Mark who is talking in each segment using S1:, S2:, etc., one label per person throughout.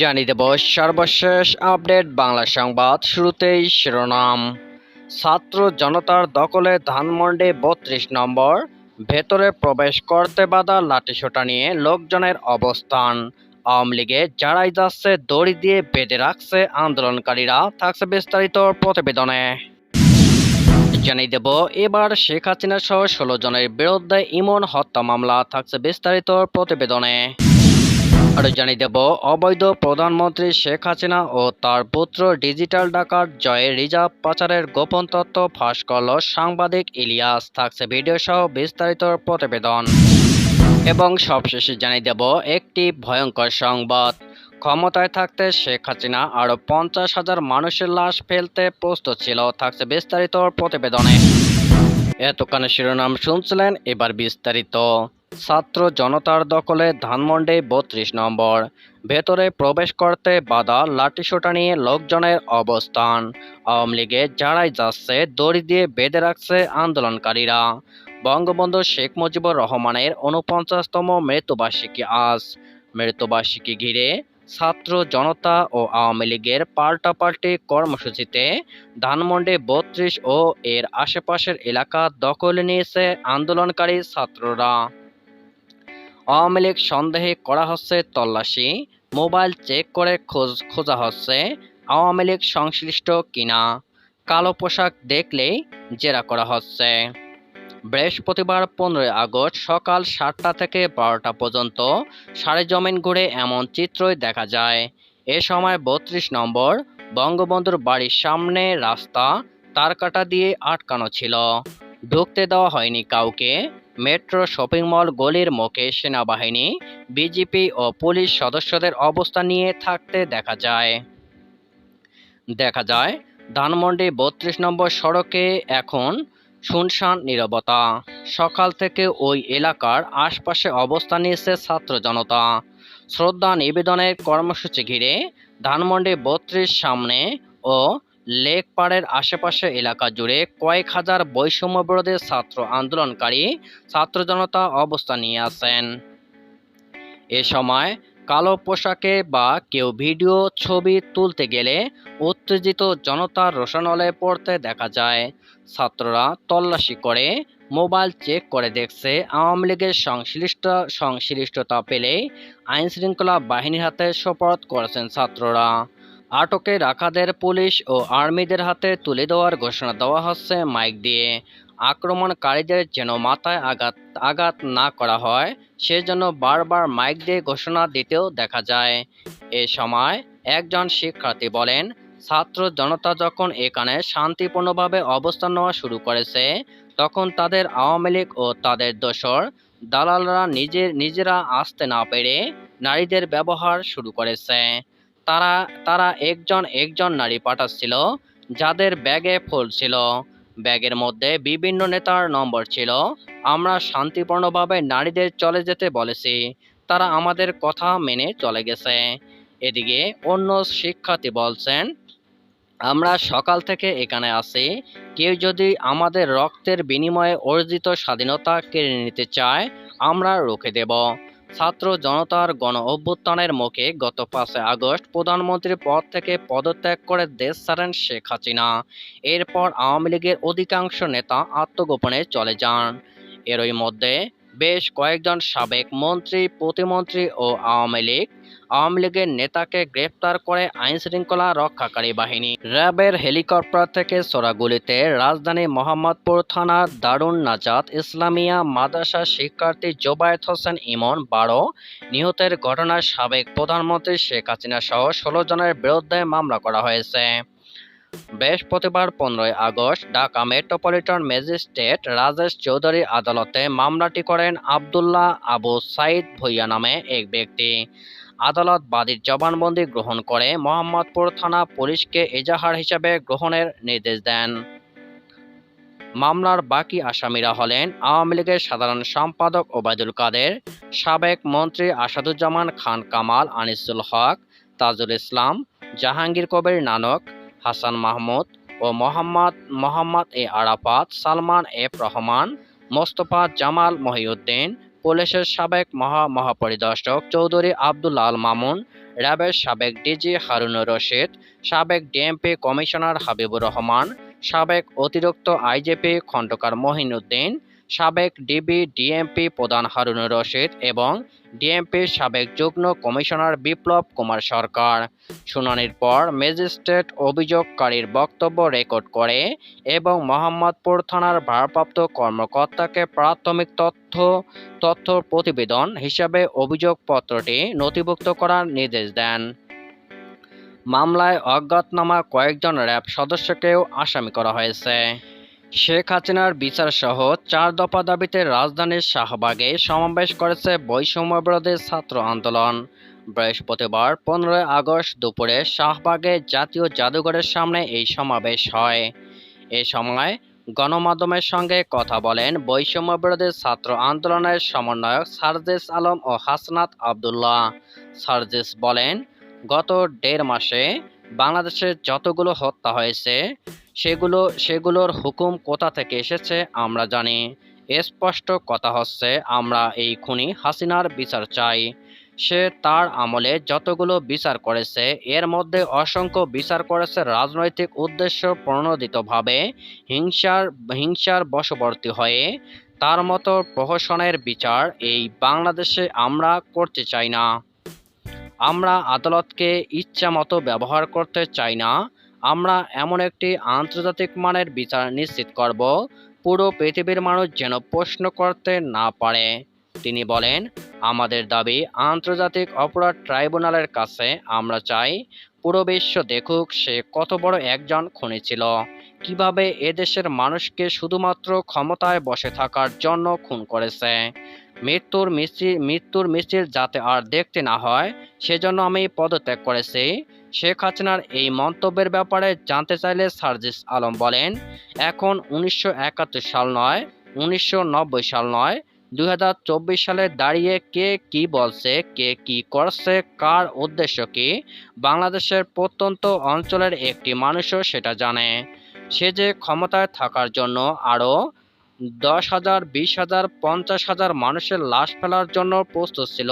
S1: জানিয়ে দেব সর্বশেষ আপডেট বাংলা সংবাদ শুরুতেই শিরোনাম। ছাত্র জনতার দখলে ধানমন্ডি বত্রিশ নম্বর, ভেতরে প্রবেশ করতে বাধা, লাঠিসোঁটা নিয়ে লোকজনের অবস্থান। আওয়ামী লীগে যারাই যাচ্ছে, দড়ি দিয়ে বেঁধে রাখছে আন্দোলনকারীরা, থাকছে বিস্তারিত প্রতিবেদনে। জানিয়ে দেব, এবার শেখ হাসিনা সহ ষোলো জনের বিরুদ্ধে ইমন হত্যা মামলা, থাকছে বিস্তারিত প্রতিবেদনে। আরও জানিয়ে দেব, অবৈধ প্রধানমন্ত্রী শেখ হাসিনা ও তার পুত্র ডিজিটাল ডাকাত জয় রিজার্ভ পাচারের গোপন তথ্য ফাঁস করল সাংবাদিক ইলিয়াস। থাকছে ভিডিও সহ বিস্তারিত প্রতিবেদন। এবং সবশেষে জানিয়ে দেব, একটি ভয়ঙ্কর সংবাদ। ক্ষমতায় থাকতে শেখ হাসিনা আরও পঞ্চাশ হাজার মানুষের লাশ ফেলতে প্রস্তুত ছিল, থাকছে বিস্তারিত প্রতিবেদনে। এতক্ষণে শিরোনাম শুনছিলেন, এবার বিস্তারিত। ছাত্র জনতার দখলে ধানমন্ডি বত্রিশ নম্বর। ভেতরে প্রবেশ করতে বাধা, লাঠিসোঁটা নিয়ে লোকজনের অবস্থান। আওয়ামী লীগে যারাই যাচ্ছে, দড়ি দিয়ে বেঁধে রাখছে আন্দোলনকারীরা। বঙ্গবন্ধু শেখ মুজিবুর রহমানের উনপঞ্চাশতম মৃত্যুবার্ষিকী আজ। মৃত্যুবার্ষিকী ঘিরে ছাত্র জনতা ও আওয়ামী লীগের পাল্টাপাল্টি কর্মসূচিতে ধানমন্ডি বত্রিশ ও এর আশেপাশের এলাকা দখলে নিয়েছে আন্দোলনকারী ছাত্ররা। আওয়ামী লীগ সন্দেহে করা হচ্ছে তল্লাশি, মোবাইল চেক করে খোঁজ, খোঁজা হচ্ছে আওয়ামী লীগ সংশ্লিষ্ট কিনা। কালো পোশাক দেখলেই জেরা করা হচ্ছে। বৃহস্পতিবার পনেরোই আগস্ট সকাল সাতটা থেকে বারোটা পর্যন্ত সারে জমিন ঘুরে এমন চিত্রই দেখা যায়। এ সময় বত্রিশ নম্বর বঙ্গবন্ধুর বাড়ির সামনে রাস্তা তারকাটা দিয়ে আটকানো ছিল। ঢুকতে দেওয়া হয়নি কাউকে। মেট্রো শপিং মল গলির মুখে সেনাবাহিনী, বিজিপি ও পুলিশ সদস্যদের অবস্থান নিয়ে থাকতে দেখা যায়। দেখা যায়, ধানমন্ডি বত্রিশ নম্বর সড়কে এখন শুনশান নীরবতা। সকাল থেকে ওই এলাকার আশপাশে অবস্থান নিয়েছে ছাত্র জনতা। শ্রদ্ধা নিবেদনের কর্মসূচি ঘিরে ধানমন্ডি বত্রিশ সামনে ও লেকপাড়ের আশেপাশে এলাকা জুড়ে কয়েক হাজার বৈষম্য বিরোধী ছাত্র আন্দোলনকারী ছাত্র জনতা অবস্থান নিয়ে আসেন। এ সময় কালো পোশাকে বা কেউ ভিডিও, ছবি তুলতে গেলে উত্তেজিত জনতার রোশনলে পড়তে দেখা যায়। ছাত্ররা তল্লাশি করে, মোবাইল চেক করে দেখছে আওয়ামী লীগের সংশ্লিষ্ট, সংশ্লিষ্টতা পেলে আইনশৃঙ্খলা বাহিনীর হাতে সোপর্দ করেছেন ছাত্ররা। আটকে রাখাদের পুলিশ ও আর্মিদের হাতে তুলে দেওয়ার ঘোষণা দেওয়া হচ্ছে মাইক দিয়ে। আক্রমণকারীদের যেন মাথায় আঘাত আঘাত না করা হয়, সেজন্য বারবার মাইক দিয়ে ঘোষণা দিতেও দেখা যায়। এ সময় একজন শিক্ষার্থী বলেন, ছাত্র জনতা যখন এখানে শান্তিপূর্ণভাবে অবস্থান নেওয়া শুরু করেছে, তখন তাদের আওয়ামী লীগ ও তাদের দোসর দালালরা নিজের নিজেরা আসতে না পেরে নারীদের ব্যবহার শুরু করেছে। তারা তারা একজন একজন নারী পাঠাচ্ছিল, যাদের ব্যাগে ফুল ছিল। ব্যাগের মধ্যে বিভিন্ন নেতার নম্বর ছিল। আমরা শান্তিপূর্ণভাবে নারীদের চলে যেতে বলেছি। তারা আমাদের কথা মেনে চলে গেছে। এদিকে অন্য শিক্ষার্থী বলছেন, আমরা সকাল থেকে এখানে আছি। কেউ যদি আমাদের রক্তের বিনিময়ে অর্জিত স্বাধীনতা কেড়ে নিতে চায়, আমরা রুখে দেব। ছাত্র জনতার গণ অভ্যুত্থানের মুখে গত পাঁচই আগস্ট প্রধানমন্ত্রীর পদ থেকে পদত্যাগ করে দেশ ছাড়েন শেখ হাসিনা। এরপর আওয়ামী লীগের অধিকাংশ নেতা আত্মগোপনে চলে যান। এরই মধ্যে বেশ কয়েকজন সাবেক মন্ত্রী, প্রতিমন্ত্রী ও আওয়ামী লীগ, আওয়ামী লীগের নেতাকে গ্রেফতার করে আইন শৃঙ্খলা রক্ষাকারী বাহিনী। র্যাবের হেলিকপ্টার থেকে সোরাগুলিতে রাজধানী মোহাম্মদপুর থানার দারুণ নাজাত ইসলামিয়া মাদ্রাসা শিক্ষার্থী জোবায়েত হোসেন ইমন বারো, নিহতের ঘটনায় সাবেক প্রধানমন্ত্রী শেখ হাসিনা সহ ষোলো জনের বিরুদ্ধে মামলা করা হয়েছে। বৃহস্পতিবার পনেরোই August Dhaka metropolitan magistrate Rajesh Chowdhury আদালতে মামলাটি করেন আবদুল্লাহ আবু সাইদ ভুইয়া নামে এক ব্যক্তি। আদালত বাদীর জবানবন্দি গ্রহণ করে মোহাম্মদপুর থানা পুলিশকে এজাহার হিসাবে গ্রহণের নির্দেশ দেন। মামলার বাকি আসামিরা হলেন আওয়ামী লীগের সাধারণ সম্পাদক ওবায়দুল কাদের, সাবেক মন্ত্রী আসাদুজ্জামান খান কামাল, আনিসুল হক, তাজুল ইসলাম, জাহাঙ্গীর কবির নানক হাসান মাহমুদ ও মোহাম্মদ মোহাম্মদ এ আরাফাত, সালমান এফ রহমান মোস্তফা জামাল মহিউদ্দিন, পুলিশের সাবেক মহা মহাপরিদর্শক চৌধুরী আব্দুল আল মামুন, র্যাবের সাবেক ডিজি হারুনুর রশিদ, সাবেক ডিএমপি কমিশনার হাবিবুর রহমান, সাবেক অতিরিক্ত আইজিপি খন্দকার মহিনুদ্দিন সাবেক ডিবি, ডিএমপি প্রধান হারুনুর রশিদ এবং ডিএমপির সাবেক যুগ্ম কমিশনার বিপ্লব কুমার সরকার। শুনানির পর ম্যাজিস্ট্রেট অভিযোগকারীর বক্তব্য রেকর্ড করে এবং মোহাম্মদপুর থানার ভারপ্রাপ্ত কর্মকর্তাকে প্রাথমিক তথ্য তথ্য প্রতিবেদন হিসাবে অভিযোগপত্রটি নথিভুক্ত করার নির্দেশ দেন। মামলায় অজ্ঞাতনামা কয়েকজন র্যাব সদস্যকেও আসামি করা হয়েছে। শেখ হাসিনার বিচার সহ চার দফা দাবিতে রাজধানীর শাহবাগে সমাবেশ করেছে বৈষম্যবিরোধী ছাত্র আন্দোলন। বৃহস্পতিবার পনেরোই আগস্ট দুপুরে শাহবাগে জাতীয় জাদুঘরের সামনে এই সমাবেশ হয়। এ সময় গণমাধ্যমের সঙ্গে কথা বলেন বৈষম্যবিরোধী ছাত্র আন্দোলনের সমন্বয়ক সার্জিস আলম ও হাসনাত আবদুল্লাহ। সার্জিস বলেন, গত দেড় মাসে বাংলাদেশে যতগুলো হত্যা হয়েছে, সেগুলো, সেগুলোর হুকুম কোথা থেকে এসেছে আমরা জানি। স্পষ্ট কথা হচ্ছে, আমরা এই খুনি হাসিনার বিচার চাই। সে তার আমলে যতগুলো বিচার করেছে, এর মধ্যে অসংখ্য বিচার করেছে রাজনৈতিক উদ্দেশ্য প্রণোদিতভাবে হিংসার হিংসার বশবর্তী হয়ে। তার মতো প্রহসনের বিচার এই বাংলাদেশে আমরা করতে চাই না। আমরা আদালতকে ইচ্ছা মতো ব্যবহার করতে চাই না। আমরা এমন একটি আন্তর্জাতিক মানের বিচার নিশ্চিত করব, পুরো পৃথিবীর মানুষ যেন প্রশ্ন করতে না পারে। তিনি বলেন, আমাদের দাবি আন্তর্জাতিক অপরাধ ট্রাইব্যুনালের কাছে আমরা চাই, পুরো বিশ্ব দেখুক সে কত বড় একজন খুনি ছিল। কীভাবে এদেশের মানুষকে শুধুমাত্র ক্ষমতায় বসে থাকার জন্য খুন করেছে। মৃত্যুর মিছিল মৃত্যুর মিছিল যাতে আর দেখতে না হয়, সেজন্য আমি পদত্যাগ করেছি। শেখ হাসিনার এই মন্তব্যের ব্যাপারে জানতে চাইলে সার্জিস আলম বলেন, এখন উনিশশো একাত্তর সাল নয়, উনিশশো সাল নয়, দুই সালে দাঁড়িয়ে কে কি বলছে, কে কি করছে, কার উদ্দেশ্য কি, বাংলাদেশের প্রত্যন্ত অঞ্চলের একটি মানুষও সেটা জানে। সে যে ক্ষমতায় থাকার জন্য আরও দশ হাজার, বিশ হাজার, পঞ্চাশ হাজার মানুষের লাশ ফেলার জন্য প্রস্তুত ছিল,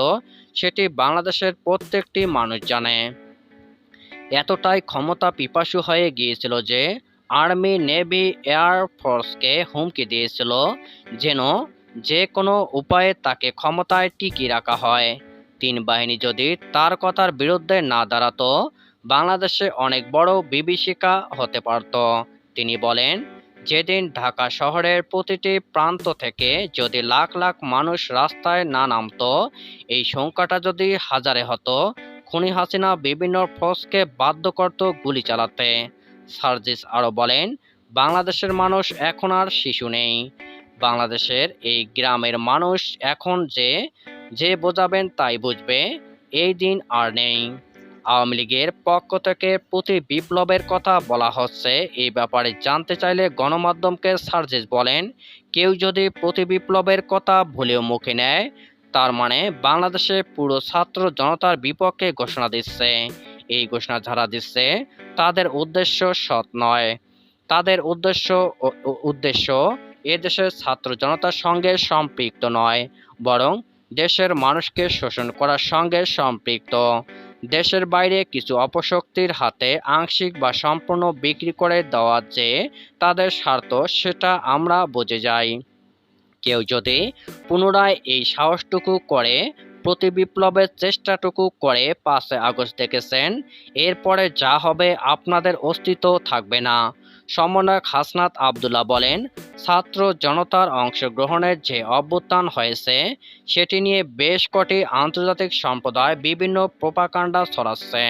S1: সেটি বাংলাদেশের প্রত্যেকটি মানুষ জানে। এতটাই ক্ষমতা পিপাসু হয়ে গিয়েছিল যে, আর্মি, নেভি, এয়ার ফোর্সকে হুমকি দিয়েছিল যেন যে কোনো উপায়ে তাকে ক্ষমতায় টিকিয়ে রাখা হয়। তিন বাহিনী যদি তার কথার বিরুদ্ধে না দাঁড়াতো, বাংলাদেশে অনেক বড় বিভীষিকা হতে পারত। তিনি বলেন যেদিন ঢাকা শহরের প্রতিটি প্রান্ত থেকে যদি লাখ লাখ মানুষ রাস্তায় না নামতো, এই সংখ্যাটা যদি হাজারে হতো, খুনি হাসিনা বিভিন্ন ফোর্সকে বাধ্য করত গুলি চালাতে। সার্জিস আরও বলেন, বাংলাদেশের মানুষ এখন আর শিশু নেই। বাংলাদেশের এই গ্রামের মানুষ এখন যে যে বোঝাবেন তাই বুঝবে, এই দিন আর নেই। আওয়ামী লীগের পক্ষ থেকে প্রতি বিপ্লবের কথা বলা হচ্ছে। এই ব্যাপারে জানতে চাইলে গণমাধ্যমকে সার্জেস বলেন, কেউ যদি প্রতি বিপ্লবের কথা ভুলেও মুখে নেয়, তার মানে বাংলাদেশে পুরো ছাত্র জনতার বিপক্ষে ঘোষণা দিচ্ছে। এই ঘোষণা যারা দিচ্ছে, তাদের উদ্দেশ্য সৎ নয়। তাদের উদ্দেশ্য উদ্দেশ্য এদেশের ছাত্র জনতার সঙ্গে সম্পৃক্ত নয়, বরং দেশের মানুষকে শোষণ করার সঙ্গে সম্পৃক্ত। দেশের বাইরে কিছু অপশক্তির হাতে আংশিক বা সম্পূর্ণ বিক্রি করে দেওয়া যে তাদের স্বার্থ, সেটা আমরা বুঝে যাই। কেউ যদি পুনরায় এই সাহসটুকু করে, প্রতি বিপ্লবের চেষ্টাটুকু করে পাঁচে আগস্ট দেখেছেন, এরপরে যা হবে আপনাদের অস্তিত্ব থাকবে না। সমন্বয়ক হাসনাত আবদুল্লাহ বলেন, ছাত্র জনতার অংশগ্রহণের যে অভ্যুত্থান হয়েছে, সেটি নিয়ে বেশ কটি আন্তর্জাতিক সম্প্রদায় বিভিন্ন প্রোপাকাণ্ডা ছড়াচ্ছে।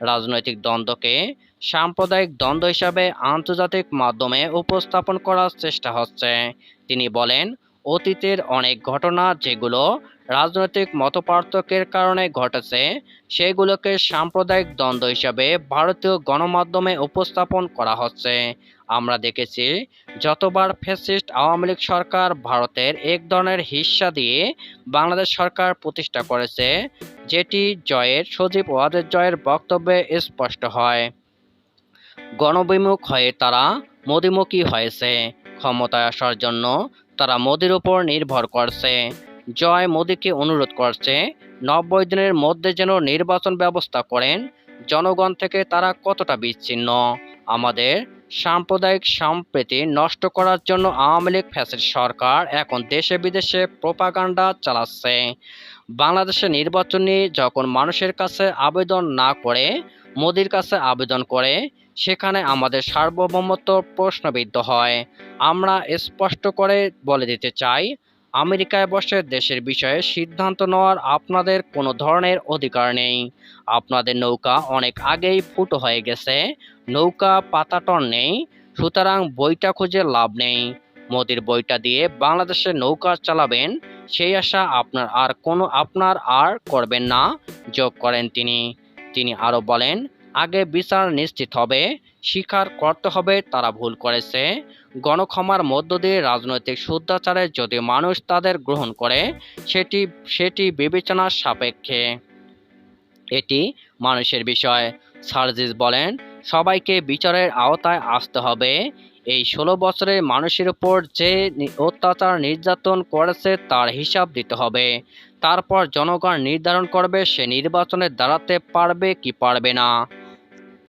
S1: রাজনৈতিক দ্বন্দ্বকে সাম্প্রদায়িক দ্বন্দ্ব হিসাবে আন্তর্জাতিক মাধ্যমে উপস্থাপন করার চেষ্টা হচ্ছে। তিনি বলেন অতীতের অনেক ঘটনা যেগুলো রাজনৈতিক মতপার্থক্যের কারণে ঘটেছে, সেগুলোকে সাম্প্রদায়িক দ্বন্দ্ব হিসাবে ভারতীয় গণমাধ্যমে উপস্থাপন করা হচ্ছে। আমরা দেখেছি, যতবার ফ্যাসিস্ট আওয়ামী লীগ সরকার ভারতের এক ধরনের হিস্সা দিয়ে বাংলাদেশ সরকার প্রতিষ্ঠা করেছে, যেটি জয়ের, সজীব ওয়াদের জয়ের বক্তব্যে স্পষ্ট হয়। গণবিমুখ হয়ে তারা মোদিমুখী হয়েছে। ক্ষমতায় আসার জন্য তারা মোদির উপর নির্ভর করছে। জয় মোদীকে অনুরোধ করছে, নব্বই দিনের মধ্যে যেন নির্বাচন ব্যবস্থা করেন, জনগণ থেকে তারা কতটা বিচ্ছিন্ন? আমাদের সাম্প্রদায়িক সম্প্রীতি নষ্ট করার জন্য আওয়ামী লীগ ফ্যাসিস্ট সরকার এখন দেশে বিদেশে প্রোপাগান্ডা চালাচ্ছে। বাংলাদেশে নির্বাচন নিয়ে যখন মানুষের কাছে আবেদন না করে, মোদির কাছে আবেদন করে সেখানে আমাদের সার্বভৌমত্ব প্রশ্নবিদ্ধ হয়। আমরা স্পষ্ট করে বলে দিতে চাই, আমেরিকায় বসে দেশের বিষয়ে সিদ্ধান্ত নেওয়ার আপনাদের কোনো ধরনের অধিকার নেই। আপনাদের নৌকা অনেক আগেই ফুটো হয়ে গেছে। নৌকা পাতাটন নেই, সুতরাং বইটা খুঁজে লাভ নেই। মোদির বইটা দিয়ে বাংলাদেশে নৌকা চালাবেন, সেই আশা আপনার আর কোনো, আপনার আর করবেন না, যোগ করেন তিনি। তিনি আরও বলেন আগে বিচার নিশ্চিত হবে, স্বীকার করতে হবে তারা ভুল করেছে। গণক্ষমার মধ্য দিয়ে রাজনৈতিক শুদ্ধাচারে যদি মানুষ তাদের গ্রহণ করে, সেটি সেটি বিবেচনার সাপেক্ষে। এটি মানুষের বিষয়। সার্জিস বলেন, সবাইকে বিচারের আওতায় আসতে হবে। এই ষোলো বছরে মানুষের উপর যে অত্যাচার নির্যাতন করেছে তার হিসাব দিতে হবে। তারপর জনগণ নির্ধারণ করবে সে নির্বাচনে দাঁড়াতে পারবে কি পারবে না।